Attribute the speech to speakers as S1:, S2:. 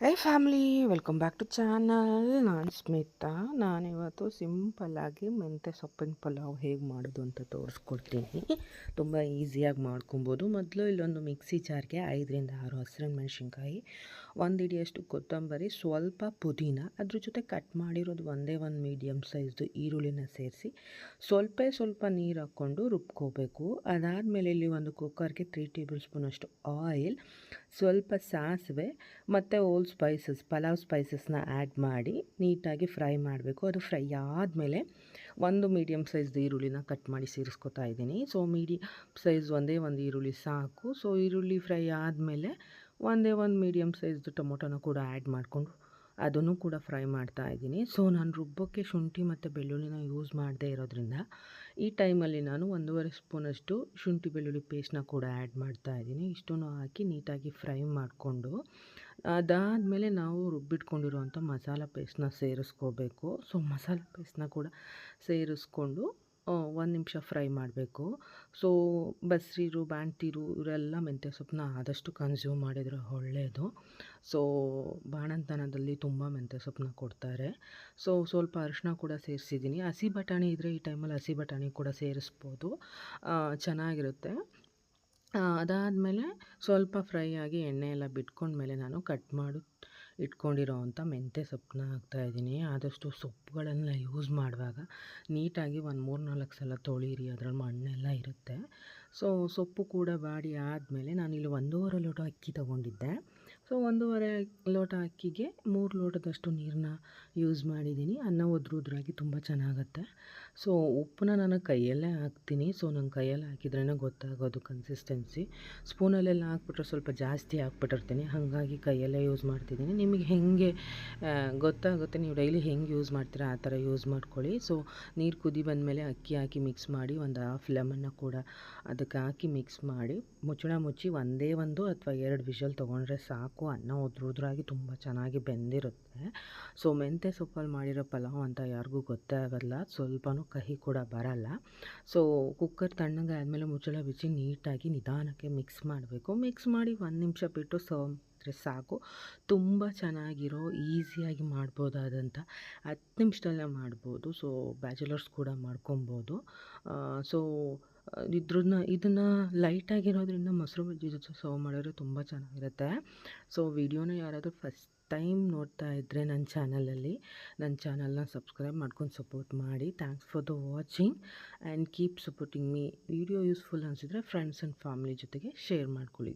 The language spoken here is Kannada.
S1: Hey family welcome back to channel ನಾನು ಸ್ಮಿತಾ. ನಾನಿವತ್ತು ಸಿಂಪಲ್ಲಾಗಿ ಮೆಂತ್ಯ ಸೊಪ್ಪಿನ ಪಲಾವ್ ಹೇಗೆ ಮಾಡೋದು ಅಂತ ತೋರಿಸ್ಕೊಡ್ತೀನಿ. ತುಂಬ ಈಸಿಯಾಗಿ ಮಾಡ್ಕೊಬೋದು. ಮೊದಲು ಇಲ್ಲೊಂದು ಮಿಕ್ಸಿ ಜಾರ್ಗೆ ಐದರಿಂದ ಆರು ಹಸಿರು ಮೆಣಸಿನ್ಕಾಯಿ, ಒಂದು ಹಿಡಿಯಷ್ಟು ಕೊತ್ತಂಬರಿ, ಸ್ವಲ್ಪ ಪುದೀನ. ಅದ್ರ ಜೊತೆ ಕಟ್ ಮಾಡಿರೋದು ಒಂದೇ ಒಂದು ಮೀಡಿಯಮ್ ಸೈಜ್ದು ಈರುಳ್ಳಿನ ಸೇರಿಸಿ ಸ್ವಲ್ಪ ಸ್ವಲ್ಪ ನೀರು ಹಾಕ್ಕೊಂಡು ರುಬ್ಕೋಬೇಕು. ಅದಾದಮೇಲೆ ಇಲ್ಲಿ ಒಂದು ಕುಕ್ಕರ್ಗೆ ತ್ರೀ ಟೇಬಲ್ ಸ್ಪೂನಷ್ಟು ಆಯಿಲ್ ಸ್ವಲ್ಪ ಸಾಸಿವೆ, ಮತ್ತು ಸ್ಪೈಸಸ್ ಪಲಾವ್ ಸ್ಪೈಸಸ್ನ ಆ್ಯಡ್ ಮಾಡಿ ನೀಟಾಗಿ ಫ್ರೈ ಮಾಡಬೇಕು. ಅದು ಫ್ರೈ ಆದಮೇಲೆ ಒಂದು ಮೀಡಿಯಮ್ ಸೈಜ್ದು ಈರುಳ್ಳಿನ ಕಟ್ ಮಾಡಿ ಸೇರಿಸ್ಕೊತಾ ಇದ್ದೀನಿ. ಸೊ ಮೀಡಿಯಮ್ ಸೈಜ್ ಒಂದೇ ಒಂದು ಈರುಳ್ಳಿ ಸಾಕು. ಸೊ ಈರುಳ್ಳಿ ಫ್ರೈ ಆದಮೇಲೆ ಒಂದೇ ಒಂದು ಮೀಡಿಯಮ್ ಸೈಜ್ದು ಟೊಮೊಟೊನ ಕೂಡ ಆ್ಯಡ್ ಮಾಡಿಕೊಂಡು ಅದನ್ನು ಕೂಡ ಫ್ರೈ ಮಾಡ್ತಾ ಇದ್ದೀನಿ. ಸೊ ನಾನು ರುಬ್ಬೋಕ್ಕೆ ಶುಂಠಿ ಮತ್ತು ಬೆಳ್ಳುಳ್ಳಿನ ಯೂಸ್ ಮಾಡದೇ ಇರೋದ್ರಿಂದ ಈ ಟೈಮಲ್ಲಿ ನಾನು ಒಂದೂವರೆ ಸ್ಪೂನಷ್ಟು ಶುಂಠಿ ಬೆಳ್ಳುಳ್ಳಿ ಪೇಸ್ಟ್ನ ಕೂಡ ಆ್ಯಡ್ ಮಾಡ್ತಾ ಇದ್ದೀನಿ. ಇಷ್ಟನ್ನು ಹಾಕಿ ನೀಟಾಗಿ ಫ್ರೈ ಮಾಡಿಕೊಂಡು, ಅದಾದಮೇಲೆ ನಾವು ರುಬ್ಬಿಟ್ಕೊಂಡಿರುವಂಥ ಮಸಾಲ ಪೇಸ್ಟ್ನ ಸೇರಿಸ್ಕೋಬೇಕು. ಸೊ ಮಸಾಲ ಪೇಸ್ಟ್ನ ಕೂಡ ಸೇರಿಸ್ಕೊಂಡು ಒಂದು ನಿಮಿಷ ಫ್ರೈ ಮಾಡಬೇಕು. ಸೊ ಬಸ್ರೀರು ಬಾಣ್ತಿರು ಇವರೆಲ್ಲ ಮೆಂತ್ಯ ಸೊಪ್ಪನ್ನ ಆದಷ್ಟು ಕನ್ಸ್ಯೂಮ್ ಮಾಡಿದರೆ ಒಳ್ಳೆಯದು ಸೊ ಬಾಣಂತನದಲ್ಲಿ ತುಂಬ ಮೆಂತ್ಯ ಸೊಪ್ಪನ್ನ ಕೊಡ್ತಾರೆ. ಸೊ ಸ್ವಲ್ಪ ಅರಿಶಿನ ಕೂಡ ಸೇರಿಸಿದ್ದೀನಿ. ಹಸಿ ಬಟಾಣಿ ಇದ್ದರೆ ಈ ಟೈಮಲ್ಲಿ ಹಸಿ ಬಟಾಣಿ ಕೂಡ ಸೇರಿಸ್ಬೋದು. ಚೆನ್ನಾಗಿರುತ್ತೆ. ಅದಾದಮೇಲೆ ಸ್ವಲ್ಪ ಫ್ರೈ ಆಗಿ ಎಣ್ಣೆ ಎಲ್ಲ ಬಿಟ್ಕೊಂಡ್ಮೇಲೆ ನಾನು ಕಟ್ ಮಾಡಿ ಇಟ್ಕೊಂಡಿರೋ ಅಂಥ ಮೆಂತ್ಯ ಸೊಪ್ಪನ್ನ ಹಾಕ್ತಾಯಿದ್ದೀನಿ ಆದಷ್ಟು ಸೊಪ್ಪುಗಳನ್ನು ಯೂಸ್ ಮಾಡುವಾಗ ನೀಟಾಗಿ ಒಂದು ಮೂರು ನಾಲ್ಕು ಸಲ ತೊಳೀರಿ. ಅದ್ರಲ್ಲಿ ಮಣ್ಣೆಲ್ಲ ಇರುತ್ತೆ. ಸೊ ಸೊಪ್ಪು ಕೂಡ ಬಾಡಿ ಆದಮೇಲೆ ನಾನಿಲ್ಲಿ ಒಂದೂವರೆ ಲೋಟ ಅಕ್ಕಿ ತೊಗೊಂಡಿದ್ದೆ. ಸೊ ಒಂದೂವರೆ ಲೋಟ ಅಕ್ಕಿಗೆ ಮೂರು ಲೋಟದಷ್ಟು ನೀರನ್ನ ಯೂಸ್ ಮಾಡಿದ್ದೀನಿ. ಅನ್ನ ಒದ್ರು ಉದ್ರಾಗಿ ತುಂಬ ಚೆನ್ನಾಗುತ್ತೆ. ಸೊ ಉಪ್ಪನ್ನ ನಾನು ಕೈಯಲ್ಲೇ ಹಾಕ್ತೀನಿ. ಸೊ ನಂಗೆ ಕೈಯಲ್ಲಿ ಹಾಕಿದ್ರೇ ಗೊತ್ತಾಗೋದು ಕನ್ಸಿಸ್ಟೆನ್ಸಿ ಸ್ಪೂನಲ್ಲೆಲ್ಲ ಹಾಕ್ಬಿಟ್ರೆ ಸ್ವಲ್ಪ ಜಾಸ್ತಿ ಹಾಕ್ಬಿಟ್ಟಿರ್ತೀನಿ. ಹಾಗಾಗಿ ಕೈಯಲ್ಲೇ ಯೂಸ್ ಮಾಡ್ತಿದ್ದೀನಿ. ನಿಮಗೆ ಹೇಗೆ ಗೊತ್ತಾಗುತ್ತೆ, ನೀವು ಡೈಲಿ ಹೆಂಗೆ ಯೂಸ್ ಮಾಡ್ತೀರಾ, ಆ ಥರ ಯೂಸ್ ಮಾಡ್ಕೊಳ್ಳಿ. ಸೊ ನೀರು ಕುದಿ ಬಂದಮೇಲೆ ಅಕ್ಕಿ ಹಾಕಿ ಮಿಕ್ಸ್ ಮಾಡಿ ಒಂದು ಹಾಫ್ ಲೆಮನ್ನ ಕೂಡ ಅದಕ್ಕೆ ಹಾಕಿ ಮಿಕ್ಸ್ ಮಾಡಿ ಮುಚ್ಚಳ ಮುಚ್ಚಿ ಒಂದೇ ಒಂದು ಅಥವಾ ಎರಡು ವಿಷಲ್ ತೊಗೊಂಡ್ರೆ ಸಾಕು ಅನ್ನ ಉದ್ರು ಉದ್ರಾಗಿ ತುಂಬ ಚೆನ್ನಾಗಿ ಬೆಂದಿರುತ್ತೆ. ಸೊ ಮೆಂತ್ಯ ಸೊಪ್ಪಲ್ಲಿ ಮಾಡಿರೋ ಪಲಾವ್ ಅಂತ ಯಾರಿಗೂ ಗೊತ್ತೇ ಆಗೋಲ್ಲ, ಸ್ವಲ್ಪನೂ ಕಹಿ ಕೂಡ ಬರಲ್ಲ. ಸೊ ಕುಕ್ಕರ್ ತಣ್ಣಗೆ ಆದಮೇಲೆ ಮುಚ್ಚಳ ಬಿಚ್ಚಿ ನೀಟಾಗಿ ನಿಧಾನಕ್ಕೆ ಮಿಕ್ಸ್ ಮಾಡಬೇಕು. ಮಿಕ್ಸ್ ಮಾಡಿ ಒಂದು ನಿಮಿಷ ಬಿಟ್ಟು ಸರ್ವ್ ಸಾಕು. ತುಂಬ ಚೆನ್ನಾಗಿರೋ, ಈಸಿಯಾಗಿ ಮಾಡ್ಬೋದಾದಂಥ ಹತ್ತು ನಿಮಿಷದಲ್ಲೇ ಮಾಡ್ಬೋದು. ಸೊ ಬ್ಯಾಚುಲರ್ಸ್ ಕೂಡ ಮಾಡ್ಕೊಬೋದು. ಸೊ ಇದ್ರನ್ನ ಇದನ್ನು ಲೈಟಾಗಿರೋದ್ರಿಂದ ಮೊಸರು ಬಜ್ಜಿ ಜೊತೆ ಸರ್ವ್ ಮಾಡಿದ್ರೆ ತುಂಬ ಚೆನ್ನಾಗಿರುತ್ತೆ. ಸೊ ವಿಡಿಯೋನ ಯಾರಾದರೂ ಫಸ್ಟ್ ಟೈಮ್ ನೋಡ್ತಾ ಇದ್ದರೆ ನನ್ನ ಚಾನಲಲ್ಲಿ ನನ್ನ ಚಾನಲ್ನ ಸಬ್ಸ್ಕ್ರೈಬ್ ಮಾಡ್ಕೊಂಡು ಸಪೋರ್ಟ್ ಮಾಡಿ. Thanks for the watching and keep supporting me video useful ಅನಿಸಿದ್ರೆ ಫ್ರೆಂಡ್ಸ್ ಆ್ಯಂಡ್ ಫ್ಯಾಮಿಲಿ ಜೊತೆಗೆ ಶೇರ್ ಮಾಡ್ಕೊಳ್ಳಿ.